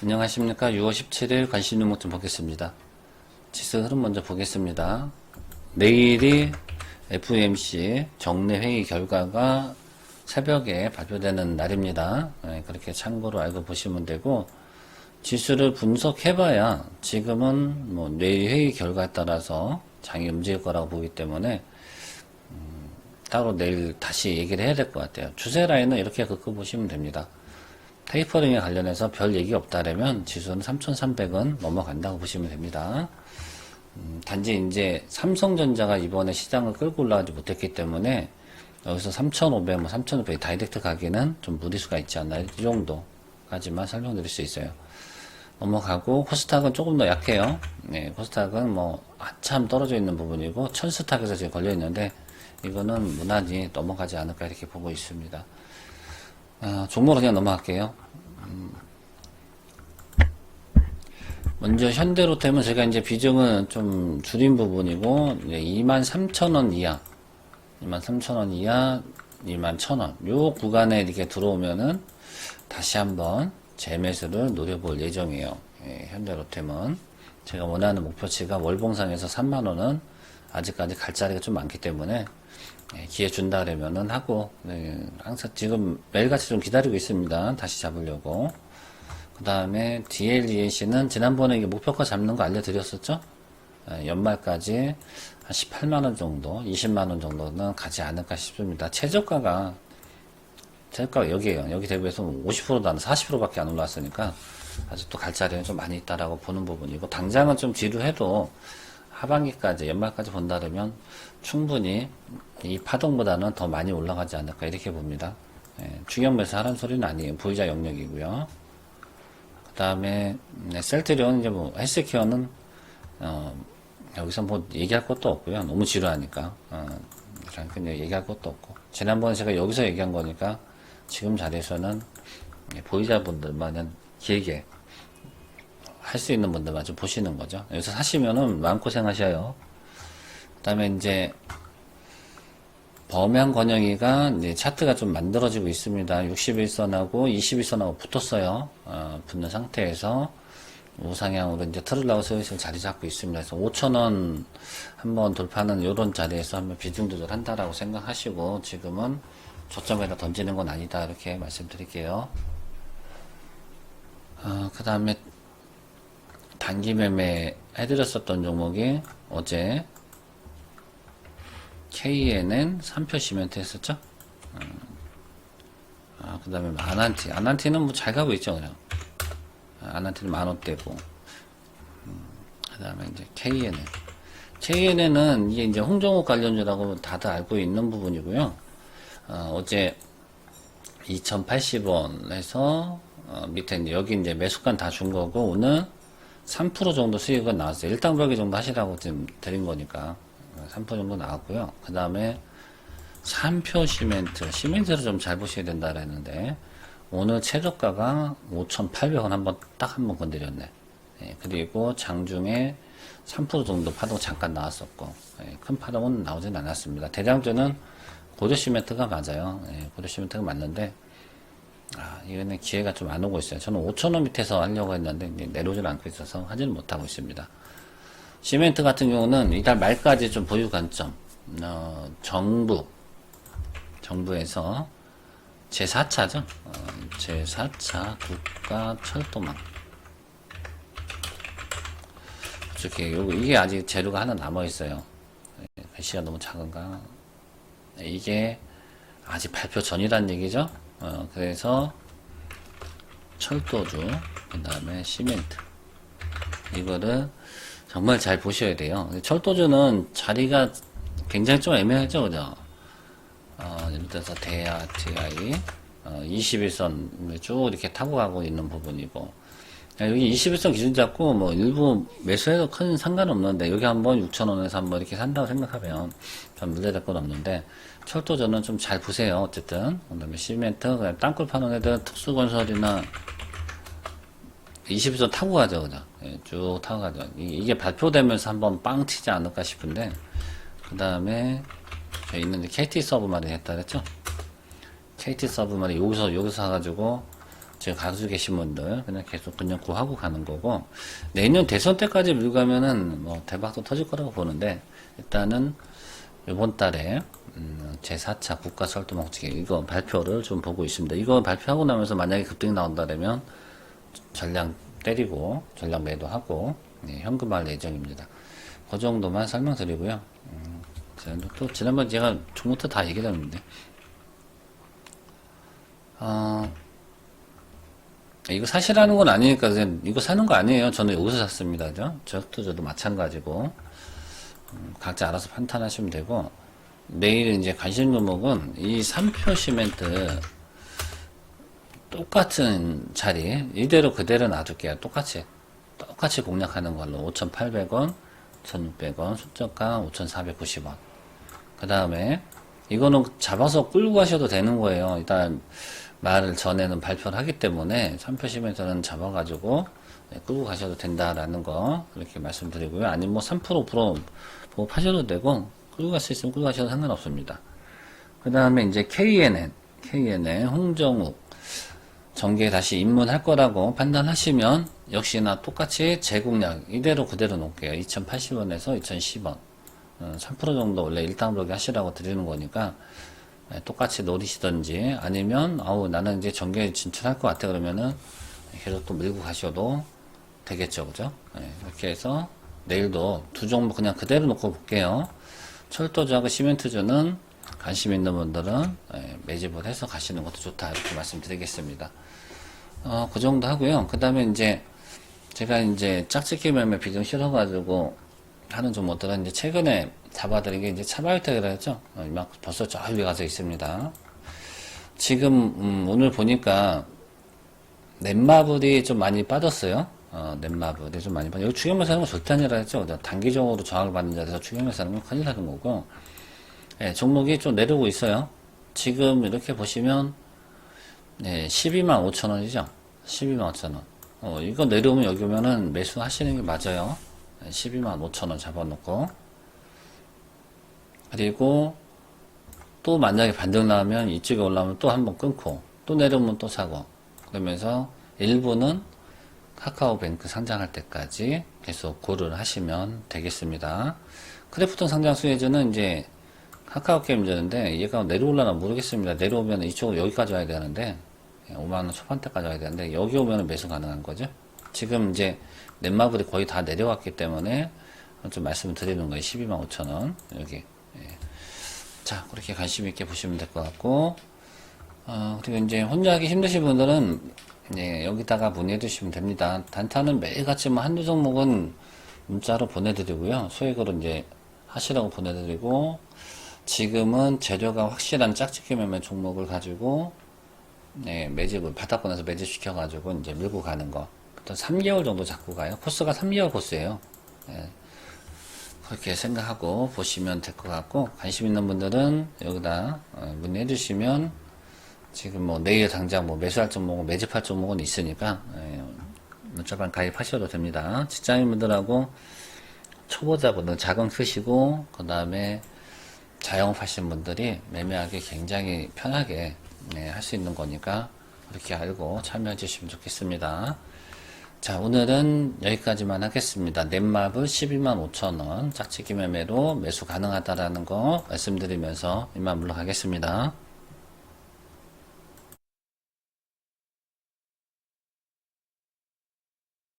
안녕하십니까. 6월 17일 관심 종목 좀 보겠습니다. 지수 흐름 먼저 보겠습니다. 내일이 FOMC 정례 회의 결과가 새벽에 발표되는 날입니다. 네, 그렇게 참고로 알고 보시면 되고, 지수를 분석해봐야 지금은 뭐 내일 회의 결과에 따라서 장이 움직일 거라고 보기 때문에 음, 따로 내일 다시 얘기를 해야 될 것 같아요. 추세 라인은 이렇게 긋고 보시면 됩니다. 테이퍼링에 관련해서 별 얘기 없다라면 지수는 3,300원 넘어간다고 보시면 됩니다. 음, 단지 이제 삼성전자가 이번에 시장을 끌고 올라가지 못했기 때문에 여기서 3,500, 뭐 3,500 다이렉트 가기는 좀 무리수가 있지 않나 이 정도까지만 설명드릴 수 있어요. 넘어가고 코스닥은 조금 더 약해요. 네, 코스닥은 뭐 한참 떨어져 있는 부분이고 천스탁에서 지금 걸려 있는데 이거는 무난히 넘어가지 않을까 이렇게 보고 있습니다. 아, 종목으로 그냥 넘어갈게요. 음. 먼저 현대로템은 제가 이제 비중은 좀 줄인 부분이고 23,000원 이하, 23,000원 이하, 21,000원 요 구간에 이렇게 들어오면은 다시 한번 재매수를 노려볼 예정이에요. 예, 현대로템은 제가 원하는 목표치가 월봉상에서 3만 원은 아직까지 갈 자리가 좀 많기 때문에 예, 기회 준다 그러면은 하고 네, 항상 지금 매일같이 좀 기다리고 있습니다. 다시 잡으려고. 그 다음에 DLEAC는 지난번에 이게 목표가 잡는 거 알려드렸었죠? 예, 연말까지 한 18만원 정도, 20만원 정도는 가지 않을까 싶습니다. 최저가가, 최저가가 여기에요. 여기 대비해서 50%도 안, 40%밖에 안 올라왔으니까, 아직도 갈 자리는 좀 많이 있다라고 보는 부분이고, 당장은 좀 지루해도, 하반기까지, 연말까지 본다면, 충분히 이 파동보다는 더 많이 올라가지 않을까, 이렇게 봅니다. 예, 추격 매수 하라는 소리는 아니에요. 보유자 영역이고요. 그 다음에, 네, 셀트리온, 이제 뭐, 헬스케어는, 어, 여기서 뭐 얘기할 것도 없고요. 너무 지루하니까. 어, 그냥 얘기할 것도 없고. 지난번에 제가 여기서 얘기한 거니까 지금 자리에서는 보유자분들만은 길게 할 수 있는 분들만 좀 보시는 거죠. 여기서 사시면은 마음고생 하셔요. 그 다음에 이제 범양 건영이가 이제 차트가 좀 만들어지고 있습니다. 61선하고 21선하고 붙었어요. 어, 붙는 상태에서 우상향으로 이제 틀으려고 슬슬 자리 잡고 있습니다. 그래서 5천원 한번 돌파하는 이런 자리에서 한번 비중 조절한다라고 생각하시고 지금은 저점에다 던지는 건 아니다 이렇게 말씀드릴게요. 어, 그 다음에 단기 매매 해드렸었던 종목이 어제 KNN 3표 시멘트 했었죠? 어, 아, 그 다음에 아난티. 아난티는 뭐 잘 가고 있죠, 그냥. 아난티는 만원대고. 음, 그 다음에 이제 KNN. KNN은 이게 이제 홍정욱 관련주라고 다들 알고 있는 부분이고요. 어, 어제 2080원에서 어, 밑에 이제 여기 이제 매수권 다준 거고 오늘 3% 정도 수익은 나왔어요. 일당벌기 정도 하시라고 지금 드린 거니까 3% 정도 나왔고요. 그 다음에 3표 시멘트, 시멘트를 좀 잘 보셔야 된다 그랬는데 오늘 최저가가 5,800원 한번 딱 한 번 건드렸네. 예, 그리고 장중에 3% 정도 파동 잠깐 나왔었고 예, 큰 파동은 나오진 않았습니다. 대장주는 고려 시멘트가 맞아요. 예, 고려 시멘트가 맞는데 아, 이거는 기회가 좀 안 오고 있어요. 저는 5천원 밑에서 하려고 했는데 내려오질 않고 있어서 하지는 못하고 있습니다. 시멘트 같은 경우는 이달 말까지 좀 보유 관점, 어, 정부, 정부에서 제4차죠. 어, 제4차 국가 철도망. 이렇게 요거 이게 아직 재료가 하나 남아 있어요. 배시가 너무 작은가? 네, 이게 아직 발표 전이란 얘기죠. 어, 그래서 철도주, 그 다음에 시멘트. 이거를 정말 잘 보셔야 돼요. 철도주는 자리가 굉장히 좀 애매하죠, 그죠? 어, 대야, TI, 어, 21선 쭉 이렇게 타고 가고 있는 부분이고, 여기 21선 기준 잡고 뭐 일부 매수해도 큰 상관없는데 여기 한번 6천원에서 한번 이렇게 산다고 생각하면 전 문제될 건 없는데 철도전은 좀 잘 보세요 어쨌든. 그 다음에 시멘트 그냥 땅굴 파는 애들 특수건설이나 21선 타고 가죠 그죠 예, 쭉 타고 가죠. 이- 이게 발표되면서 한번 빵 치지 않을까 싶은데 그 다음에 저희 있는 KT 서브 말이 했다 그랬죠? KT 서브 말이 여기서 여기서 사가지고 지금 가지고 계신 분들 그냥 계속 그냥 구하고 가는 거고 내년 대선 때까지 밀고 가면은 뭐 대박도 터질 거라고 보는데 일단은 이번 달에 음, 제4차 국가 설도 목적이 이거 발표를 좀 보고 있습니다. 이거 발표하고 나면서 만약에 급등이 나온다면 전량 때리고 전량 매도하고 네, 현금화할 예정입니다. 그 정도만 설명드리고요. 음, 또 지난번 제가 종부터 다 얘기했는데 어, 이거 사실하는 건 아니니까 이거 사는 거 아니에요. 저는 여기서 샀습니다. 그죠? 저도 저도 마찬가지고 음, 각자 알아서 판단하시면 되고 내일 이제 관심 종목은 이 3표 시멘트 똑같은 자리 이대로 그대로 놔둘게요. 똑같이 똑같이 공략하는 걸로 5,800원, 1,600원, 수저가 5,490원. 그 다음에 이거는 잡아서 끌고 가셔도 되는 거예요. 일단 말을 전에는 발표를 하기 때문에 3표 시멘트는 잡아가지고 네, 끌고 가셔도 된다라는 거 그렇게 말씀드리고요. 아니면 뭐 3% 5% 보고 파셔도 되고 끌고 갈 수 있으면 끌고 가셔도 상관없습니다. 그 다음에 이제 KNN, KNN 홍정욱 정기에 다시 입문할 거라고 판단하시면 역시나 똑같이 재공략 이대로 그대로 놓을게요. 2080원에서 2010원. 3% 정도 원래 일당 블록이 하시라고 드리는 거니까 네, 똑같이 노리시든지 아니면 아우 나는 이제 정기에 진출할 것 같아 그러면은 계속 또 밀고 가셔도 되겠죠. 그죠? 네, 이렇게 해서 내일도 두 종목 그냥 그대로 놓고 볼게요. 철도주하고 시멘트주는 관심 있는 분들은 예, 매집을 해서 가시는 것도 좋다 이렇게 말씀드리겠습니다. 어, 그 정도 하고요. 그 다음에 이제 제가 이제 짝짓기 매매 비중 실어가지고 하는 종목들은 이제 최근에 잡아드린 게 이제 차바이오텍이라 했죠. 어, 이만 벌써 저 위에 가서 있습니다. 지금 음, 오늘 보니까 넷마블이 좀 많이 빠졌어요. 어, 넷마블이 좀 많이 빠졌어요. 여기 추경매수 하는 건 절대 아니라 했죠. 단기적으로 저항을 받는 자리에서 추경매수 하는 건 큰일 나는 거고 예, 종목이 좀 내려오고 있어요. 지금 이렇게 보시면 네, 12만 5천 원이죠. 12만 5천 원. 어, 이거 내려오면 여기 오면은 매수 하시는 게 맞아요. 네, 12만 5천 원 잡아놓고 그리고 또 만약에 반등 나오면 이쪽에 올라오면 또 한번 끊고 또 내려오면 또 사고 그러면서 일부는 카카오뱅크 상장할 때까지 계속 고를 하시면 되겠습니다. 크래프톤 상장 수혜주는 이제 카카오 게임즈인데 얘가 내려올라나 모르겠습니다. 내려오면 이쪽으로 여기까지 와야 되는데 5만원 초반대까지 와야 되는데 여기 오면 매수 가능한 거죠. 지금 이제 넷마블이 거의 다 내려왔기 때문에 좀 말씀을 드리는 거예요. 12만 5천 원 여기 예. 자 그렇게 관심 있게 보시면 될 것 같고 어, 그리고 이제 혼자 하기 힘드신 분들은 예, 여기다가 문의해 주시면 됩니다. 단타는 매일같이 뭐 한두 종목은 문자로 보내드리고요. 소액으로 이제 하시라고 보내드리고 지금은 재료가 확실한 짝짓기 매매 종목을 가지고 네, 매집을 바닥권에서 매집시켜 가지고 이제 밀고 가는 거. 보통 3개월 정도 잡고 가요. 코스가 3개월 코스예요. 네, 그렇게 생각하고 보시면 될 것 같고 관심 있는 분들은 여기다 어, 문의해 주시면 지금 뭐 내일 당장 뭐 매수할 종목은 매집할 종목은 있으니까 예, 문자방 가입하셔도 됩니다. 직장인 분들하고 초보자분들 자금 크시고 그 다음에 자영업하시는 분들이 매매하기 굉장히 편하게 네, 할 수 있는 거니까 그렇게 알고 참여해 주시면 좋겠습니다. 자 오늘은 여기까지만 하겠습니다. 넷마블 12만 5천원 짝짓기 매매로 매수 가능하다라는 거 말씀드리면서 이만 물러가겠습니다.